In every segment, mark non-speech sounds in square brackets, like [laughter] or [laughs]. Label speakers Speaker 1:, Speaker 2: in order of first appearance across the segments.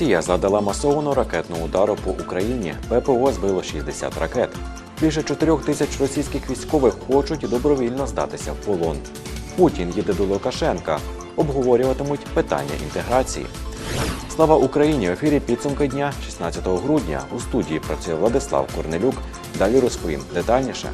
Speaker 1: Росія завдала масованого ракетного удару по Україні. ППО збило 60 ракет. Більше 4 тисяч російських військових хочуть добровільно здатися в полон. Путін їде до Лукашенка. Обговорюватимуть питання інтеграції. Слава Україні! В ефірі підсумки дня 16 грудня. У студії працює Владислав Корнелюк. Далі розповім детальніше.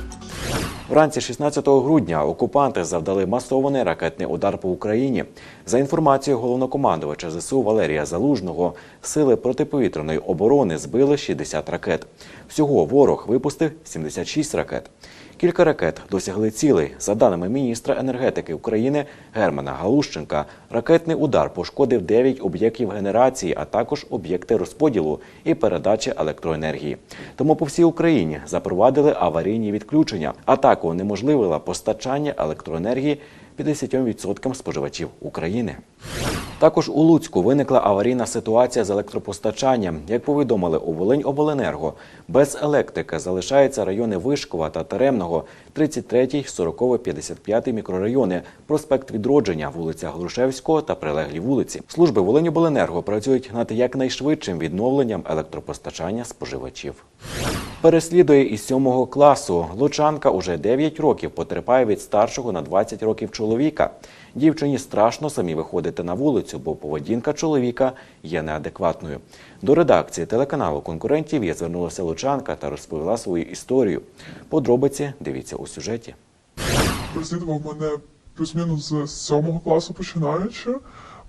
Speaker 1: Вранці 16 грудня окупанти завдали масований ракетний удар по Україні. За інформацією головнокомандувача ЗСУ Валерія Залужного, сили протиповітряної оборони збили 60 ракет. Всього ворог випустив 76 ракет. Кілька ракет досягли цілей. За даними міністра енергетики України Германа Галущенка, ракетний удар пошкодив 9 об'єктів генерації, а також об'єкти розподілу і передачі електроенергії. Тому по всій Україні запровадили аварійні відключення. Атаку унеможливила постачання електроенергії 50% споживачів України. Також у Луцьку виникла аварійна ситуація з електропостачанням. Як повідомили у Волинь-Обленерго, без електрики залишаються райони Вишкова та Теремного, 33, 40, 55 мікрорайони, проспект Відродження, вулиця Грушевського та прилеглі вулиці. Служби Волиньобленерго працюють над якнайшвидшим відновленням електропостачання споживачів. Переслідує із сьомого класу. Лучанка уже 9 років потерпає від старшого на 20 років чоловіка. Дівчині страшно самі виходити на вулицю, бо поведінка чоловіка є неадекватною. До редакції телеканалу конкурентів я звернулася Лучанка та розповіла свою історію. Подробиці дивіться у сюжеті.
Speaker 2: переслідував мене плюс-мінус з сьомого класу починаючи.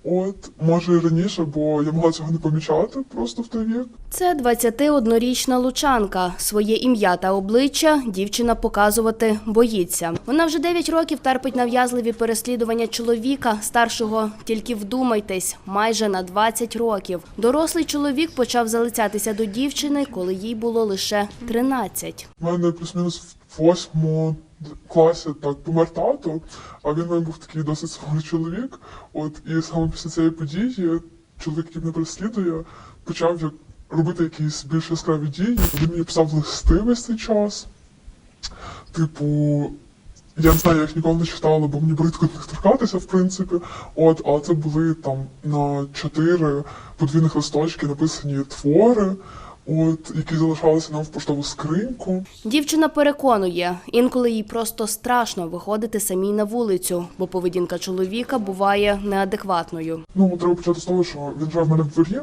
Speaker 2: От, може і раніше, бо я могла цього не помічати просто в той вік.
Speaker 3: Це 21-річна лучанка. Своє ім'я та обличчя дівчина показувати боїться. Вона вже 9 років терпить нав'язливі переслідування чоловіка, старшого, тільки вдумайтесь, майже на 20 років. Дорослий чоловік почав залицятися до дівчини, коли їй було лише 13.
Speaker 2: У мене плюс-мінус в восьмому класі так помер тато, а він мене був такий досить схожий чоловік. От і саме після цієї події чоловік, який мене переслідує, почав як робити якісь більш яскраві дії. Він мені писав листи весь цей час. Типу, я не знаю, я їх ніколи не читала, бо мені бридко до них торкатися, в принципі. От, але це були там на чотири подвійних листочки написані твори, от, які залишалися нам в поштову скриньку.
Speaker 3: Дівчина переконує, інколи їй просто страшно виходити самій на вулицю, бо поведінка чоловіка буває неадекватною.
Speaker 2: Ну, треба почати з того, що він живе в мене в дворі.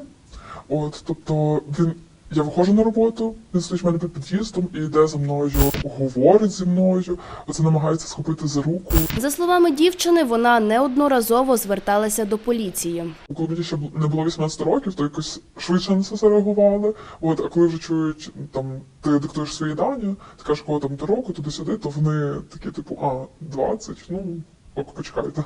Speaker 2: От, тобто він. Я виходжу на роботу, він стоїть в мене під під'їздом і йде за мною, говорить зі мною, оце намагається схопити за руку.
Speaker 3: За словами дівчини, вона неодноразово зверталася до поліції.
Speaker 2: Коли мені ще не було 18 років, то якось швидше на це зареагували. От, а коли вже чують, там ти диктуєш свої дані, ти кажеш, кого там до року, туди-сюди, то вони такі, типу, а, 20, ну, ок, почекайте.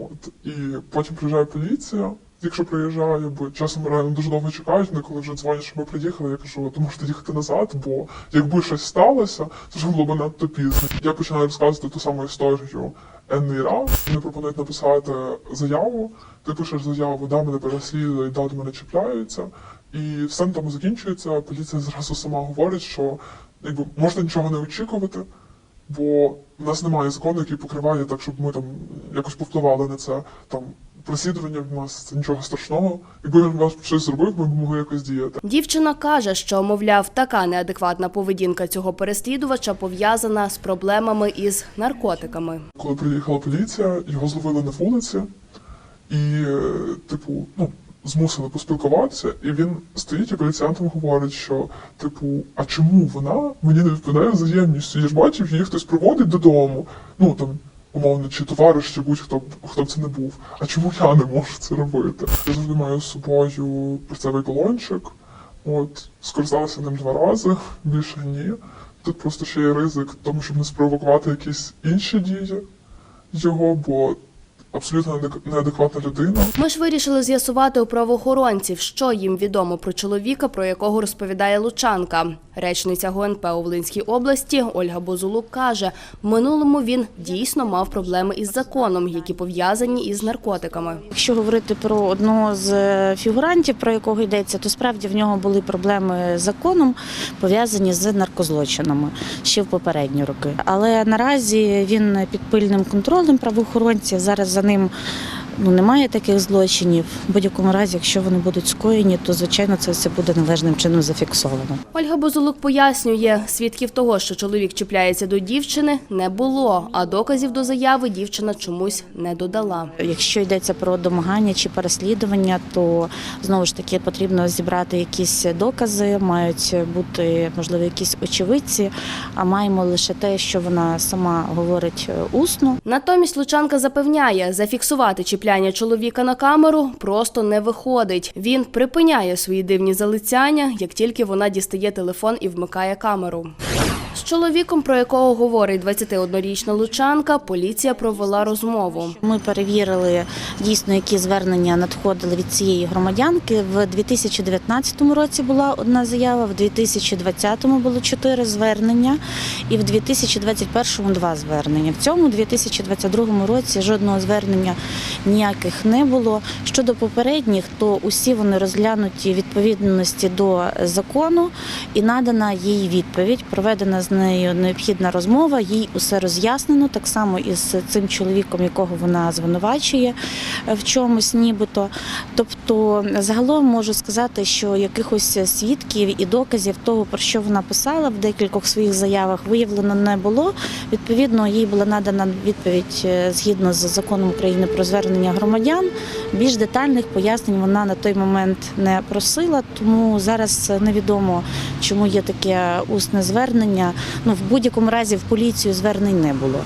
Speaker 2: От, і потім приїжджає поліція. Якщо приїжджає, бо часом реально дуже довго чекають, вони коли вже дзвонять, що ми приїхали, я кажу, то можете їхати назад, бо якби щось сталося, то вже було б надто пізно. Я починаю розказувати ту саму історію енний раз. Вони пропонують написати заяву. Ти пишеш заяву, да, мене переслідують, да, до мене чіпляються. І все на тому закінчується. Поліція зразу сама говорить, що якби можна нічого не очікувати, бо в нас немає закону, який покриває так, щоб ми там якось повпливали на це. Там переслідування в нас це нічого страшного. Якби він вас щось зробив, ми б могли якось діяти.
Speaker 3: Дівчина каже, що, мовляв, така неадекватна поведінка цього переслідувача пов'язана з проблемами із наркотиками.
Speaker 2: Коли приїхала поліція, його зловили на вулиці і, е, типу, ну, змусили поспілкуватися, і він стоїть і поліціянтам говорить, що, типу, а чому вона мені не відповідає взаємністю? Я ж бачив, її хтось проводить додому. Ну там. Умовно, чи товариш, чи будь-хто б- хто б це не був. А чому я не можу це робити? Я завжди маю з собою перцевий балончик. От, скористалася ним два рази, більше ні. Тут просто ще є ризик, тому щоб не спровокувати якісь інші дії його, бо абсолютно неадекватна людина.
Speaker 3: Ми ж вирішили з'ясувати у правоохоронців, що їм відомо про чоловіка, про якого розповідає Лучанка. Речниця ГУНП у Волинській області Ольга Бозулук каже, в минулому він дійсно мав проблеми із законом, які пов'язані із наркотиками.
Speaker 4: Якщо говорити про одного з е, фігурантів, про якого йдеться, то справді в нього були проблеми з законом, пов'язані з наркозлочинами ще в попередні роки. Але наразі він під пильним контролем правоохоронців. Зараз за ним ну немає таких злочинів. В будь-якому разі, якщо вони будуть скоєні, то звичайно це все буде належним чином зафіксовано.
Speaker 3: Ольга Бузулук пояснює, свідків того, що чоловік чіпляється до дівчини, не було, а доказів до заяви дівчина чомусь не додала.
Speaker 4: Якщо йдеться про домагання чи переслідування, то знову ж таки потрібно зібрати якісь докази, мають бути можливо якісь очевидці, а маємо лише те, що вона сама говорить е, усно.
Speaker 3: Натомість Лучанка запевняє, зафіксувати чіпляння чоловіка на камеру просто не виходить. Він припиняє свої дивні залицяння, як тільки вона дістає телефон і вмикає камеру. З чоловіком, про якого говорить 21-річна Лучанка, поліція провела розмову.
Speaker 4: Ми перевірили дійсно, які звернення надходили від цієї громадянки. В 2019 році була одна заява, в 2020 було чотири звернення, і в 2021 два звернення. В цьому 2022 році жодного звернення ніяких не було. Щодо попередніх, то усі вони розглянуті відповідності до закону і надана їй відповідь. Проведена з нею необхідна розмова, їй усе роз'яснено, так само і з цим чоловіком, якого вона звинувачує е, в чомусь, нібито. Тобто, загалом можу сказати, що якихось свідків і доказів того, про що вона писала в декількох своїх заявах, виявлено не було. Відповідно, їй була надана відповідь е, згідно з законом України про звернення громадян. Більш детальних пояснень вона на той момент не просила, тому зараз невідомо, чому є таке усне звернення. Ну в будь-якому разі в поліцію звернень не було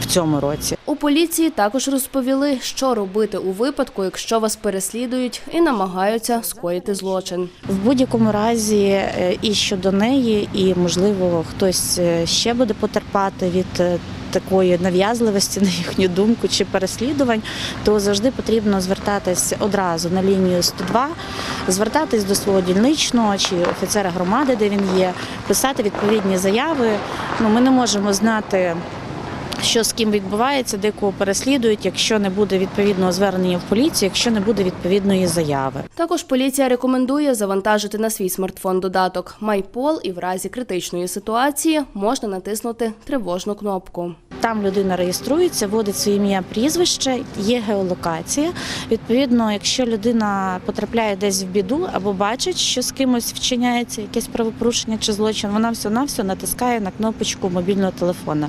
Speaker 4: в цьому році.
Speaker 3: У поліції також розповіли, що робити у випадку, якщо вас переслідують і намагаються скоїти злочин.
Speaker 4: В будь-якому разі е, і щодо неї, і можливо хтось е, ще буде потерпати від е, такої нав'язливості, на їхню думку, чи переслідувань, то завжди потрібно звертатись одразу на лінію 102, звертатись до свого дільничного чи офіцера громади, де він є, писати відповідні заяви. Ну, ми не можемо знати. Що з ким відбувається, де кого переслідують, якщо не буде відповідного звернення в поліцію, якщо не буде відповідної заяви.
Speaker 3: Також поліція рекомендує завантажити на свій смартфон додаток Майпол, і в разі критичної ситуації можна натиснути тривожну кнопку.
Speaker 4: Там людина реєструється, вводить своє ім'я, прізвище, є геолокація. Відповідно, якщо людина потрапляє десь в біду або бачить, що з кимось вчиняється якесь правопорушення чи злочин, вона все на все натискає на кнопочку мобільного телефона.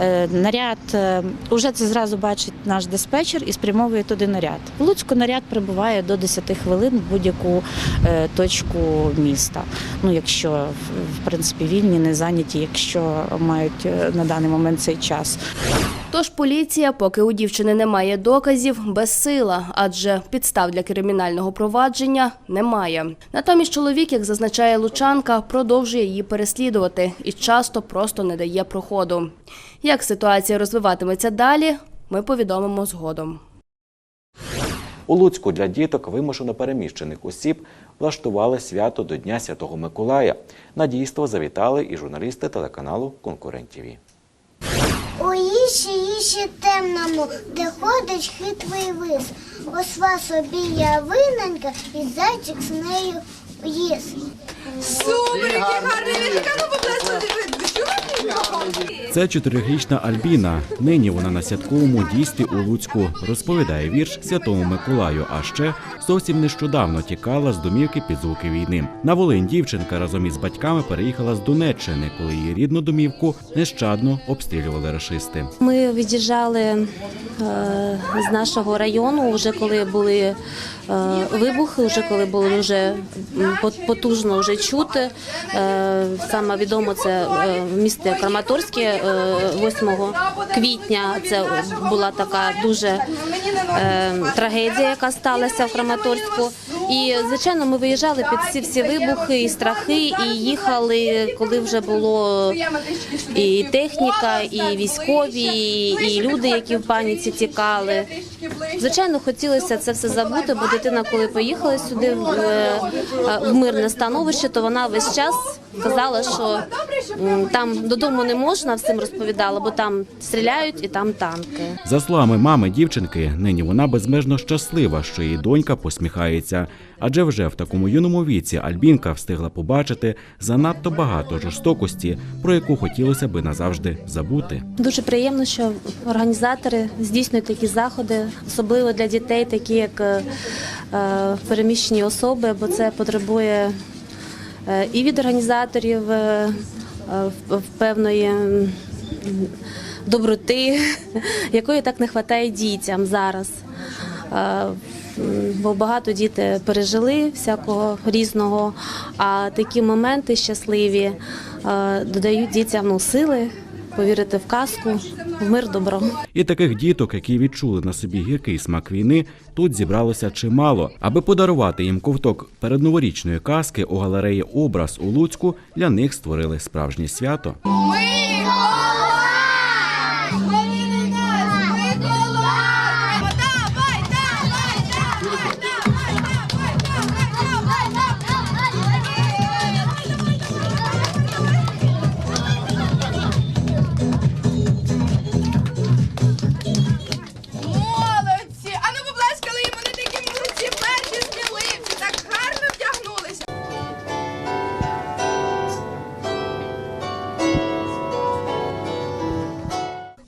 Speaker 4: Е, Наряд е, уже це зразу бачить наш диспетчер і спрямовує туди наряд. В Луцьку наряд прибуває до 10 хвилин в будь-яку е, точку міста. Ну, якщо в- принципі вільні, не зайняті, якщо мають на даний момент цей час.
Speaker 3: Тож поліція, поки у дівчини немає доказів, безсила, адже підстав для кримінального провадження немає. Натомість чоловік, як зазначає Лучанка, продовжує її переслідувати і часто просто не дає проходу. Як ситуація розвиватиметься далі, ми повідомимо згодом.
Speaker 1: У Луцьку для діток вимушено переміщених осіб влаштували свято до Дня Святого Миколая. На дійство завітали і журналісти телеканалу Конкурент ТІВІ.
Speaker 5: У іші, іші темному, де ходить хитрий лис. Осла собі явиненька, і зайчик з нею їсть.
Speaker 6: Супер, які гарні віршика, ну поблизу видно.
Speaker 7: Це чотирирічна Альбіна. Нині вона на святковому дійстві у Луцьку розповідає вірш Святому Миколаю. А ще зовсім нещодавно тікала з домівки під звуки війни. На Волинь дівчинка разом із батьками переїхала з Донеччини, коли її рідну домівку нещадно обстрілювали рашисти.
Speaker 8: Ми від'їжджали е, з нашого району, вже коли були е, вибухи, вже коли було дуже потужно вже чути. Е, Саме відомо це е, місто Краматорське е, 8 квітня. Це була така дуже е, трагедія, яка сталася в Краматорську. І звичайно, ми виїжджали під ці всі вибухи і страхи, і їхали, коли вже було і техніка, і військові, і люди, які в паніці тікали. Звичайно, хотілося це все забути, бо дитина, коли поїхала сюди в, е, в мирне становище, то вона весь час казала, що там додому не можна, всім розповідала, бо там стріляють і там танки.
Speaker 7: За словами мами дівчинки, нині вона безмежно щаслива, що її донька посміхається. Адже вже в такому юному віці Альбінка встигла побачити занадто багато жорстокості, про яку хотілося би назавжди забути.
Speaker 8: Дуже приємно, що організатори здійснюють такі заходи, особливо для дітей, такі як е, е, переміщені особи, бо це потребує е, і від організаторів певної доброти, [laughs] якої так не вистачає дітям зараз. Бо багато діти пережили всякого різного, а такі моменти щасливі е, додають дітям ну, сили повірити в казку, в мир добро.
Speaker 7: І таких діток, які відчули на собі гіркий смак війни, тут зібралося чимало. Аби подарувати їм ковток передноворічної казки у галереї Образ у Луцьку для них створили справжнє свято.
Speaker 6: Молодці!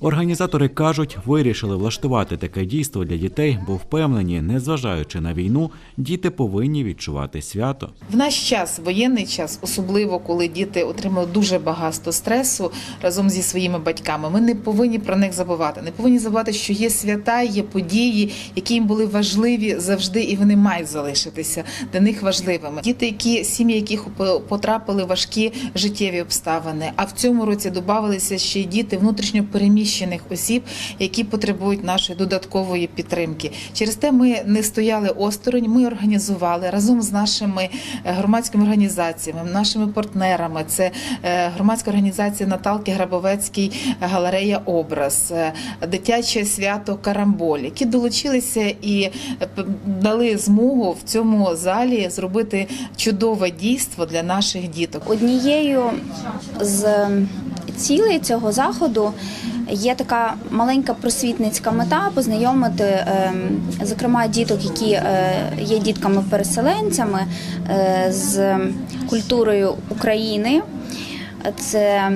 Speaker 7: Організатори кажуть, вирішили влаштувати таке дійство для дітей, бо впевнені, незважаючи на війну, діти повинні відчувати свято.
Speaker 9: В наш час, воєнний час, особливо коли діти отримали дуже багато стресу разом зі своїми батьками. Ми не повинні про них забувати. Не повинні забувати, що є свята, є події, які їм були важливі завжди, і вони мають залишитися для них важливими. Діти, які сім'ї, яких потрапили важкі життєві обставини. А в цьому році додавалися ще й діти внутрішньо переміщених осіб, які потребують нашої додаткової підтримки. Через те ми не стояли осторонь. Ми організували разом з нашими е, громадськими організаціями, нашими партнерами. Це е, громадська організація Наталки Грабовецький, галерея Образ, е, дитяче свято Карамболь, які долучилися і е, дали змогу в цьому залі зробити чудове дійство для наших діток.
Speaker 10: Однією з цілей цього заходу є така маленька просвітницька мета познайомити, ем, зокрема, діток, які е, є дітками-переселенцями е, з культурою України. Це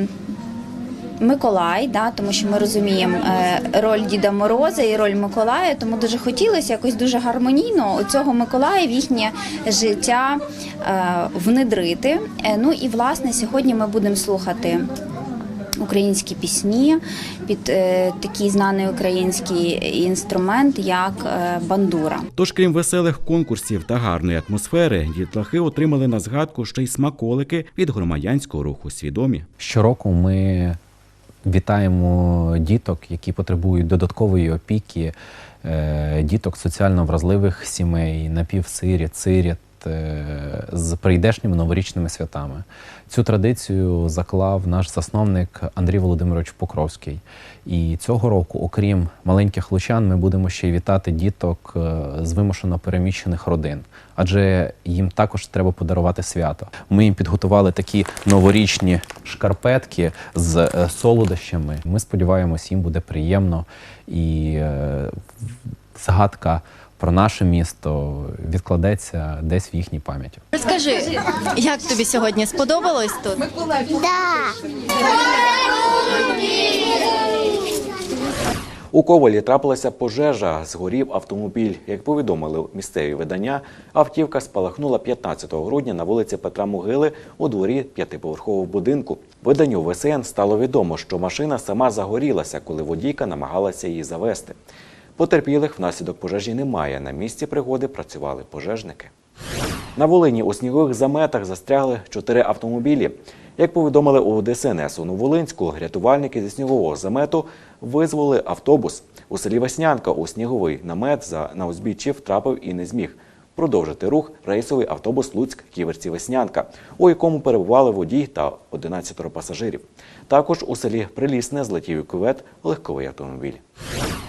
Speaker 10: Миколай, да, тому що ми розуміємо е, роль Діда Мороза і роль Миколая, тому дуже хотілося якось дуже гармонійно цього Миколая в їхнє життя внедрити. Ну і власне сьогодні ми будемо слухати. Українські пісні під е, такий знаний український інструмент, як е, бандура.
Speaker 7: Тож, крім веселих конкурсів та гарної атмосфери, дітлахи отримали на згадку ще й смаколики від громадянського руху свідомі.
Speaker 11: Щороку ми вітаємо діток, які потребують додаткової опіки, е, діток соціально вразливих сімей, напівсиріт, сиріт з прийдешніми новорічними святами. Цю традицію заклав наш засновник Андрій Володимирович Покровський. І цього року, окрім маленьких лучан, ми будемо ще й вітати діток е, з вимушено переміщених родин, адже їм також треба подарувати свято. Ми їм підготували такі новорічні шкарпетки з е, солодощами. Ми сподіваємось, їм буде приємно і е, згадка про наше місто відкладеться десь в їхній пам'яті.
Speaker 10: Розкажи, як тобі сьогодні сподобалось тут?
Speaker 5: Да.
Speaker 1: У Ковалі трапилася пожежа, згорів автомобіль. Як повідомили місцеві видання, автівка спалахнула 15 грудня на вулиці Петра Могили у дворі п'ятиповерхового будинку. Виданню ВСН стало відомо, що машина сама загорілася, коли водійка намагалася її завести. Потерпілих внаслідок пожежі немає. На місці пригоди працювали пожежники. На Волині у снігових заметах застрягли чотири автомобілі. Як повідомили у ДСНС у Новолинську, рятувальники зі снігового замету визволили автобус. У селі Веснянка у сніговий намет за на узбіччі втрапив і не зміг продовжити рух рейсовий автобус Луцьк Ківерці Веснянка, у якому перебували водій та 11 пасажирів. Також у селі Прилісне злетів кювет легковий автомобіль.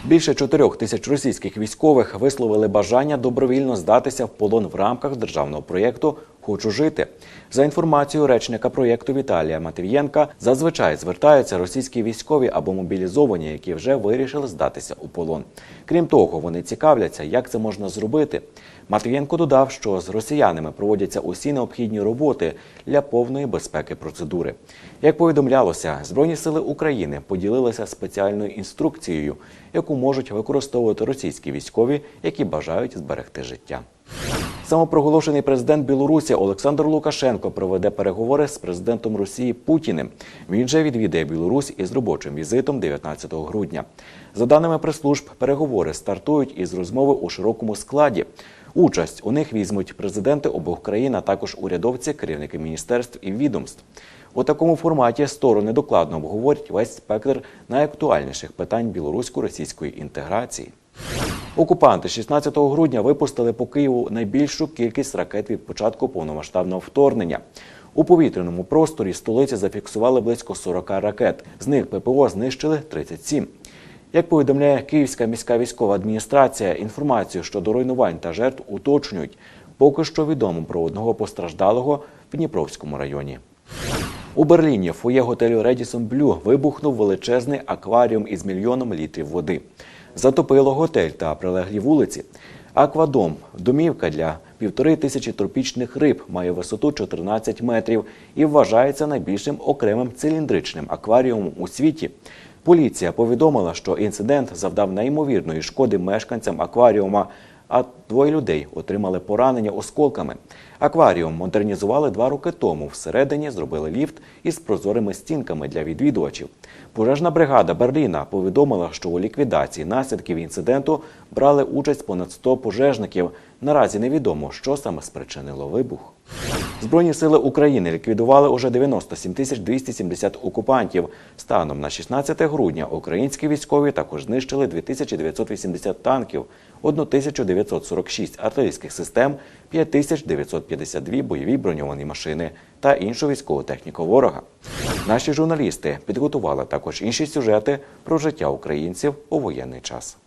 Speaker 1: Більше чотирьох тисяч російських військових висловили бажання добровільно здатися в полон в рамках державного проєкту Хочу жити. За інформацією речника проєкту Віталія Матвієнка, зазвичай звертаються російські військові або мобілізовані, які вже вирішили здатися у полон. Крім того, вони цікавляться, як це можна зробити. Матвієнко додав, що з росіянами проводяться усі необхідні роботи для повної безпеки процедури. Як повідомлялося, Збройні сили України поділилися спеціальною інструкцією, яку можуть використовувати російські військові, які бажають зберегти життя. Самопроголошений президент Білорусі Олександр Лукашенко проведе переговори з президентом Росії Путіним. Він же відвідає Білорусь із робочим візитом 19 грудня. За даними прес-служб, переговори стартують із розмови у широкому складі. Участь у них візьмуть президенти обох країн, а також урядовці, керівники міністерств і відомств. У такому форматі сторони докладно обговорять весь спектр найактуальніших питань білорусько-російської інтеграції. Окупанти 16 грудня випустили по Києву найбільшу кількість ракет від початку повномасштабного вторгнення. У повітряному просторі столиці зафіксували близько 40 ракет. З них ППО знищили 37. Як повідомляє Київська міська військова адміністрація, інформацію щодо руйнувань та жертв уточнюють. Поки що відомо про одного постраждалого в Дніпровському районі. У Берліні фоє готелю Redison Blue вибухнув величезний акваріум із мільйоном літрів води. Затопило готель та прилеглі вулиці. Аквадом домівка для півтори тисячі тропічних риб має висоту 14 метрів і вважається найбільшим окремим циліндричним акваріумом у світі. Поліція повідомила, що інцидент завдав неймовірної шкоди мешканцям акваріума, а двоє людей отримали поранення осколками. Акваріум модернізували два роки тому. Всередині зробили ліфт із прозорими стінками для відвідувачів. Пожежна бригада Берліна повідомила, що у ліквідації наслідків інциденту брали участь понад 100 пожежників. Наразі невідомо, що саме спричинило вибух. Збройні сили України ліквідували уже 97 тисяч 270 окупантів. Станом на 16 грудня українські військові також знищили 2980 танків, 1946 артилерійських систем, 5952 бойові броньовані машини та іншу військову техніку ворога. Наші журналісти підготували також інші сюжети про життя українців у воєнний час.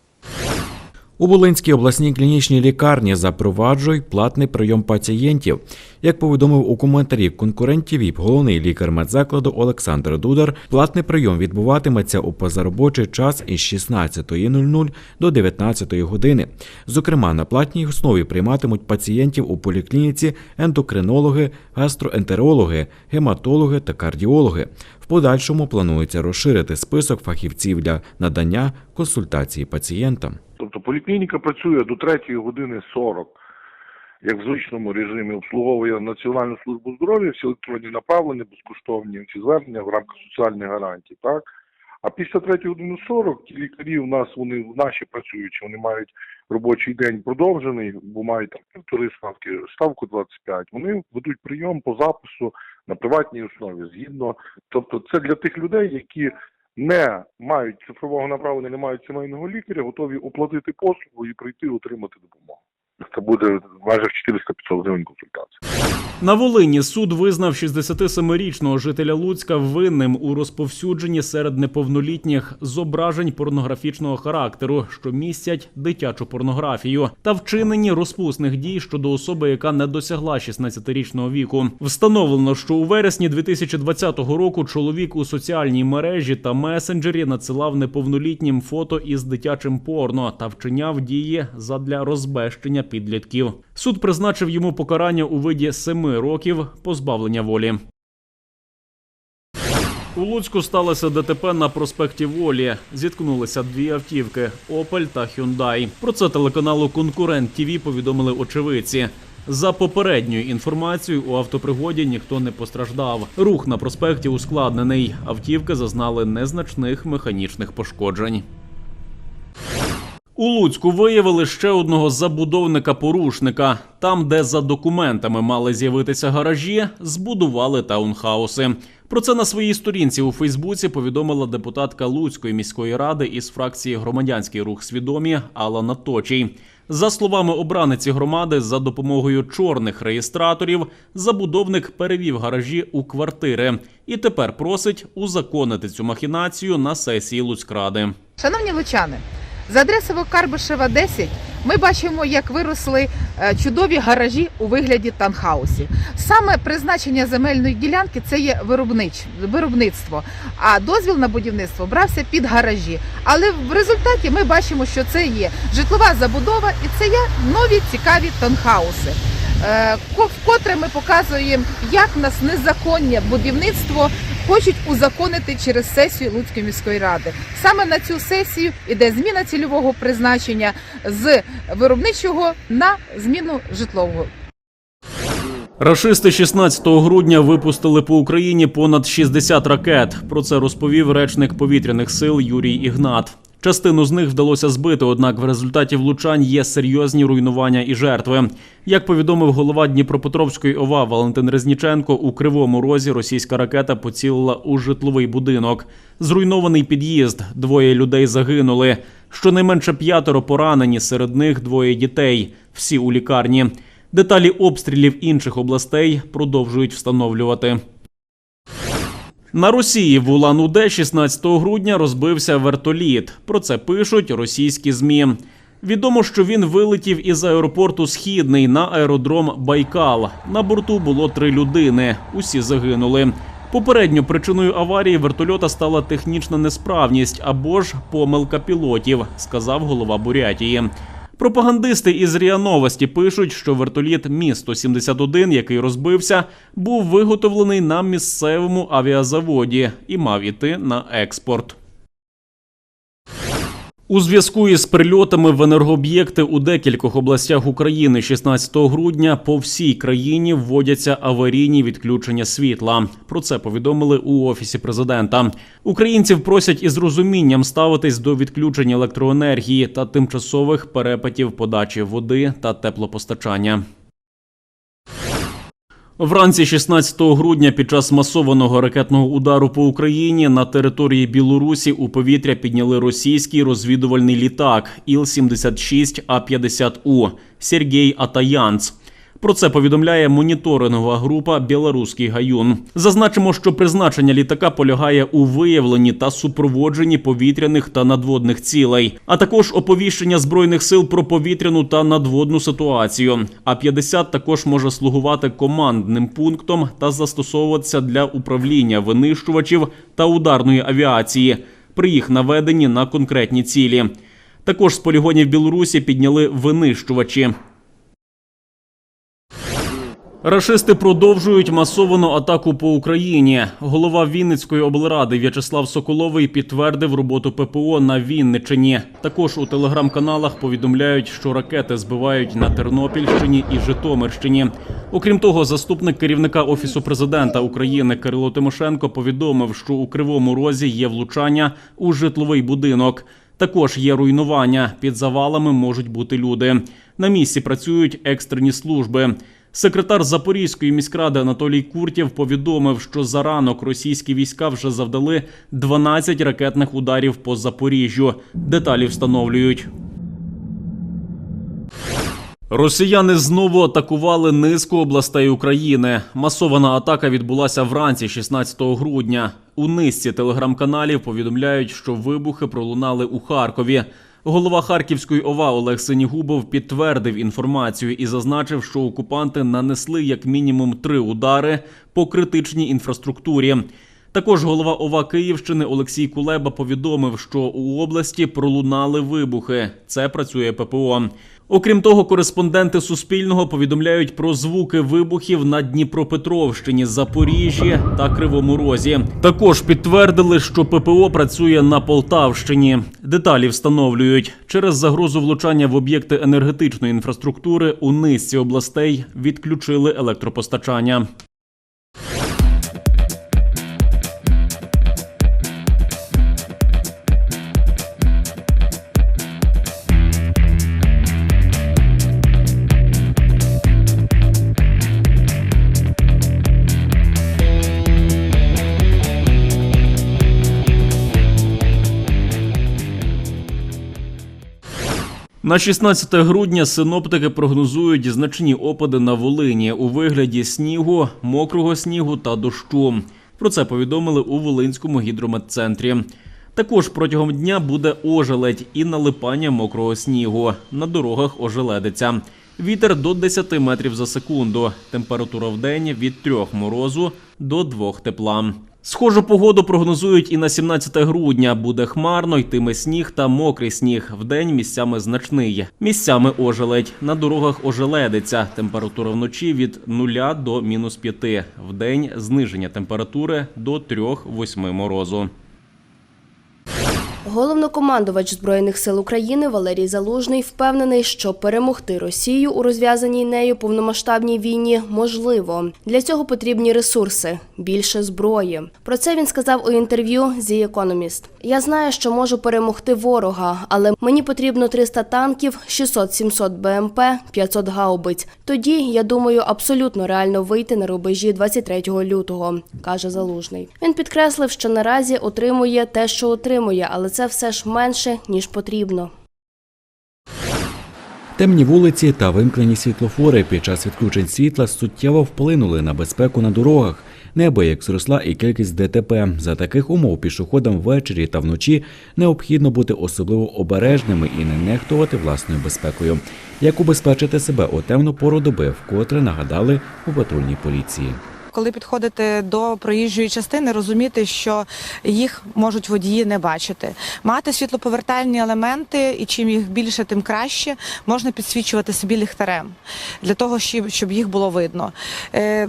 Speaker 7: У Волинській обласній клінічній лікарні запроваджують платний прийом пацієнтів. Як повідомив у коментарі конкурент ТІВІП головний лікар медзакладу Олександр Дудар, платний прийом відбуватиметься у позаробочий час із 16.00 до 19 години. Зокрема, на платній основі прийматимуть пацієнтів у поліклініці ендокринологи, гастроентерологи, гематологи та кардіологи. В подальшому планується розширити список фахівців для надання консультації пацієнтам.
Speaker 12: Тобто поліклініка працює до 3 години 40, як в звичному режимі обслуговує Національну службу здоров'я, всі електронні направлення, безкоштовні всі звернення в рамках соціальних гарантій. Так? А після 3 години 40 ті лікарі у нас вони наші працюючі, вони мають робочий день продовжений, бо мають там півтори ставки, ставку 25. Вони ведуть прийом по запису на приватній основі згідно. Тобто, це для тих людей, які не мають цифрового направлення, не мають сімейного лікаря, готові оплатити послугу і прийти отримати допомогу. Це буде в межах 400-500 гривень консультація.
Speaker 13: На Волині суд визнав 67-річного жителя Луцька винним у розповсюдженні серед неповнолітніх зображень порнографічного характеру, що містять дитячу порнографію, та вчиненні розпусних дій щодо особи, яка не досягла 16-річного віку. Встановлено, що у вересні 2020 року чоловік у соціальній мережі та месенджері надсилав неповнолітнім фото із дитячим порно та вчиняв дії задля розбещення підлітків. Суд призначив йому покарання у виді семи років позбавлення волі. У Луцьку сталося ДТП на проспекті Волі. Зіткнулися дві автівки Опель та Hyundai. Про це телеканалу Конкурент ТІВІ повідомили очевидці. За попередньою інформацією, у автопригоді ніхто не постраждав. Рух на проспекті ускладнений. Автівки зазнали незначних механічних пошкоджень. У Луцьку виявили ще одного забудовника-порушника. Там, де за документами мали з'явитися гаражі, збудували таунхауси. Про це на своїй сторінці у Фейсбуці повідомила депутатка Луцької міської ради із фракції Громадянський рух свідомі Алана Точій. За словами обраниці громади, за допомогою чорних реєстраторів забудовник перевів гаражі у квартири і тепер просить узаконити цю махінацію на сесії Луцькради.
Speaker 9: Шановні лучани, За адресою Карбишева 10 ми бачимо, як виросли е, чудові гаражі у вигляді танхаусів. Саме призначення земельної ділянки це є виробнич, виробництво, а дозвіл на будівництво брався під гаражі. Але в результаті ми бачимо, що це є житлова забудова і це є нові цікаві танхауси. Е, Вкотре ми показуємо, як нас незаконне будівництво хочуть узаконити через сесію Луцької міської ради. Саме на цю сесію іде зміна цільового призначення з виробничого на зміну житлового.
Speaker 13: Рашисти 16 грудня випустили по Україні понад 60 ракет. Про це розповів речник повітряних сил Юрій Ігнат. Частину з них вдалося збити, однак в результаті влучань є серйозні руйнування і жертви. Як повідомив голова Дніпропетровської ОВА Валентин Резніченко, у кривому розі російська ракета поцілила у житловий будинок. Зруйнований під'їзд, двоє людей загинули. Щонайменше п'ятеро поранені, серед них двоє дітей. Всі у лікарні. Деталі обстрілів інших областей продовжують встановлювати. На Росії в Улан-Удэ 16 грудня розбився вертоліт. Про це пишуть російські змі. Відомо, що він вилетів із аеропорту Східний на аеродром Байкал. На борту було три людини. Усі загинули. Попередньо причиною аварії вертольота стала технічна несправність або ж помилка пілотів, сказав голова Бурятії. Пропагандисти із РІА Новості пишуть, що вертоліт Мі-171, який розбився, був виготовлений на місцевому авіазаводі і мав іти на експорт. У зв'язку із прильотами в енергооб'єкти у декількох областях України 16 грудня по всій країні вводяться аварійні відключення світла. Про це повідомили у офісі президента. Українців просять із розумінням ставитись до відключення електроенергії та тимчасових перепитів подачі води та теплопостачання. Вранці 16 грудня під час масованого ракетного удару по Україні на території Білорусі у повітря підняли російський розвідувальний літак Іл-76А-50У Сергій Атаянц. Про це повідомляє моніторингова група Білоруський гаюн. Зазначимо, що призначення літака полягає у виявленні та супроводженні повітряних та надводних цілей, а також оповіщення збройних сил про повітряну та надводну ситуацію. А 50 також може слугувати командним пунктом та застосовуватися для управління винищувачів та ударної авіації при їх наведенні на конкретні цілі. Також з полігонів Білорусі підняли винищувачі. Рашисти продовжують масовану атаку по Україні. Голова Вінницької облради В'ячеслав Соколовий підтвердив роботу ППО на Вінниччині. Також у телеграм-каналах повідомляють, що ракети збивають на Тернопільщині і Житомирщині. Окрім того, заступник керівника офісу президента України Кирило Тимошенко повідомив, що у Кривому Розі є влучання у житловий будинок. Також є руйнування. Під завалами можуть бути люди. На місці працюють екстрені служби. Секретар Запорізької міськради Анатолій Куртєв повідомив, що за ранок російські війська вже завдали 12 ракетних ударів по Запоріжжю. Деталі встановлюють. Росіяни знову атакували низку областей України. Масована атака відбулася вранці 16 грудня. У низці телеграм-каналів повідомляють, що вибухи пролунали у Харкові. Голова Харківської ОВА Олег Синігубов підтвердив інформацію і зазначив, що окупанти нанесли як мінімум три удари по критичній інфраструктурі. Також голова ОВА Київщини Олексій Кулеба повідомив, що у області пролунали вибухи. Це працює ППО. Окрім того, кореспонденти Суспільного повідомляють про звуки вибухів на Дніпропетровщині, Запоріжжі та Кривому Розі. Також підтвердили, що ППО працює на Полтавщині. Деталі встановлюють через загрозу влучання в об'єкти енергетичної інфраструктури у низці областей відключили електропостачання. На 16 грудня синоптики прогнозують значні опади на Волині у вигляді снігу, мокрого снігу та дощу. Про це повідомили у Волинському гідрометцентрі. Також протягом дня буде ожеледь і налипання мокрого снігу. На дорогах ожеледиться. Вітер до 10 метрів за секунду. Температура в день від 3 морозу до 2 тепла. Схожу погоду прогнозують і на 17 грудня. Буде хмарно, йтиме сніг та мокрий сніг. Вдень місцями значний. Місцями ожеледь. На дорогах ожеледиться. Температура вночі від 0 до мінус 5. Вдень зниження температури до 3-8 морозу.
Speaker 3: Головнокомандувач Збройних сил України Валерій Залужний впевнений, що перемогти Росію у розв'язаній нею повномасштабній війні можливо. Для цього потрібні ресурси, більше зброї. Про це він сказав у інтерв'ю The Economist. Я знаю, що можу перемогти ворога, але мені потрібно 300 танків, 600-700 БМП, 500 гаубиць. Тоді я думаю, абсолютно реально вийти на рубежі 23 лютого, каже Залужний. Він підкреслив, що наразі отримує те, що отримує, але це все ж менше ніж потрібно.
Speaker 1: Темні вулиці та вимкнені світлофори під час відключень світла суттєво вплинули на безпеку на дорогах. Неабияк зросла і кількість ДТП. За таких умов пішоходам ввечері та вночі необхідно бути особливо обережними і не нехтувати власною безпекою. Як убезпечити себе у темну пору доби, вкотре нагадали у патрульній поліції.
Speaker 14: Коли підходите до проїжджої частини, розуміти, що їх можуть водії не бачити. Мати світлоповертальні елементи, і чим їх більше, тим краще, можна підсвічувати собі ліхтарем для того, щоб щоб їх було видно. Е,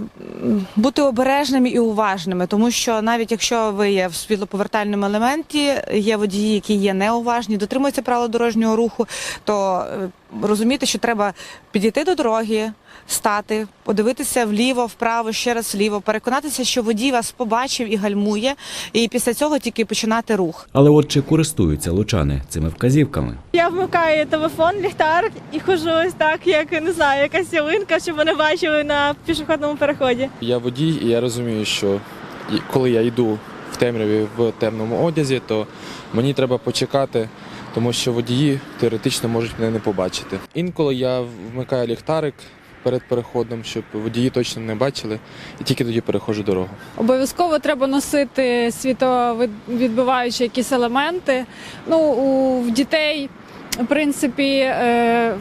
Speaker 14: бути обережними і уважними, тому що навіть якщо ви є в світлоповертальному елементі, є водії, які є неуважні, дотримуються правил дорожнього руху, то е, розуміти, що треба підійти до дороги, стати, подивитися вліво, вправо, ще раз вліво, переконатися, що водій вас побачив і гальмує, і після цього тільки починати рух.
Speaker 1: Але от чи користуються лучани цими вказівками?
Speaker 15: Я вмикаю телефон, ліхтар і хожу ось так, як не знаю, якась ялинка, щоб мене бачили на пішохідному переході.
Speaker 16: Я водій, і я розумію, що коли я йду в темряві в темному одязі, то мені треба почекати, тому що водії теоретично можуть мене не побачити. Інколи я вмикаю ліхтарик перед переходом, щоб водії точно не бачили, і тільки тоді переходжу дорогу.
Speaker 15: Обов'язково треба носити світовідбиваючі якісь елементи. Ну, у дітей. В принципі, е,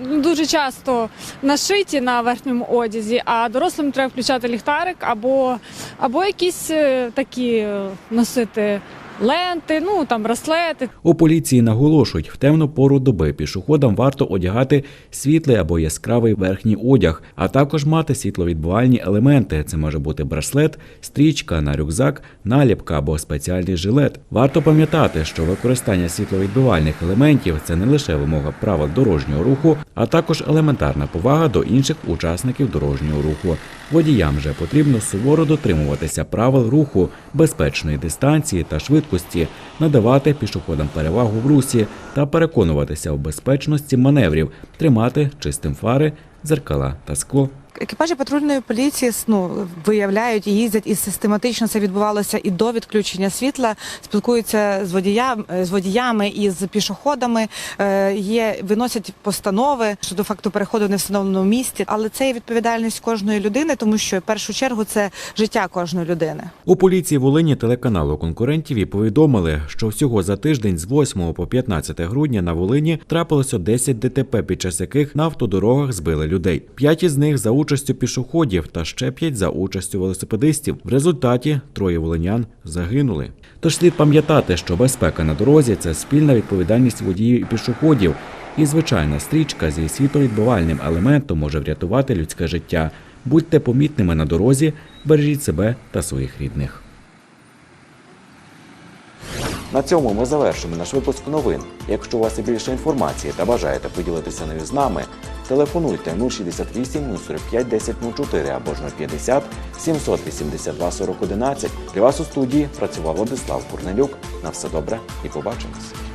Speaker 15: ну, дуже часто нашиті на верхньому одязі, а дорослим треба включати ліхтарик або, або якісь е, такі е, носити ленти, ну там браслети.
Speaker 1: У поліції наголошують, в темну пору доби пішоходам варто одягати світлий або яскравий верхній одяг, а також мати світловідбивальні елементи. Це може бути браслет, стрічка на рюкзак, наліпка або спеціальний жилет. Варто пам'ятати, що використання світловідбивальних елементів це не лише вимога правил дорожнього руху, а також елементарна повага до інших учасників дорожнього руху. Водіям же потрібно суворо дотримуватися правил руху, безпечної дистанції та швидкості, надавати пішоходам перевагу в русі та переконуватися в безпечності маневрів, тримати чистим фари, зеркала та скло.
Speaker 14: Екіпажі патрульної поліції ну, виявляють і їздять, і систематично це відбувалося і до відключення світла. Спілкуються з водіями, з водіями і з пішоходами. Е, є виносять постанови щодо факту переходу в невстановленому місці. Але це є відповідальність кожної людини, тому що в першу чергу це життя кожної людини.
Speaker 1: У поліції Волині телеканалу конкурентів і повідомили, що всього за тиждень з 8 по 15 грудня на Волині трапилося 10 ДТП, під час яких на автодорогах збили людей. П'ять із них за участю пішоходів та ще п'ять за участю велосипедистів. В результаті троє волинян загинули. Тож слід пам'ятати, що безпека на дорозі це спільна відповідальність водіїв і пішоходів. І звичайна стрічка зі світловідбивальним елементом може врятувати людське життя. Будьте помітними на дорозі, бережіть себе та своїх рідних.
Speaker 17: На цьому ми завершимо наш випуск новин. Якщо у вас є більше інформації та бажаєте поділитися нею з нами, телефонуйте 068 045 1004 або ж 050 782 4011. Для вас у студії працював Владислав Корнелюк. На все добре і побачимось.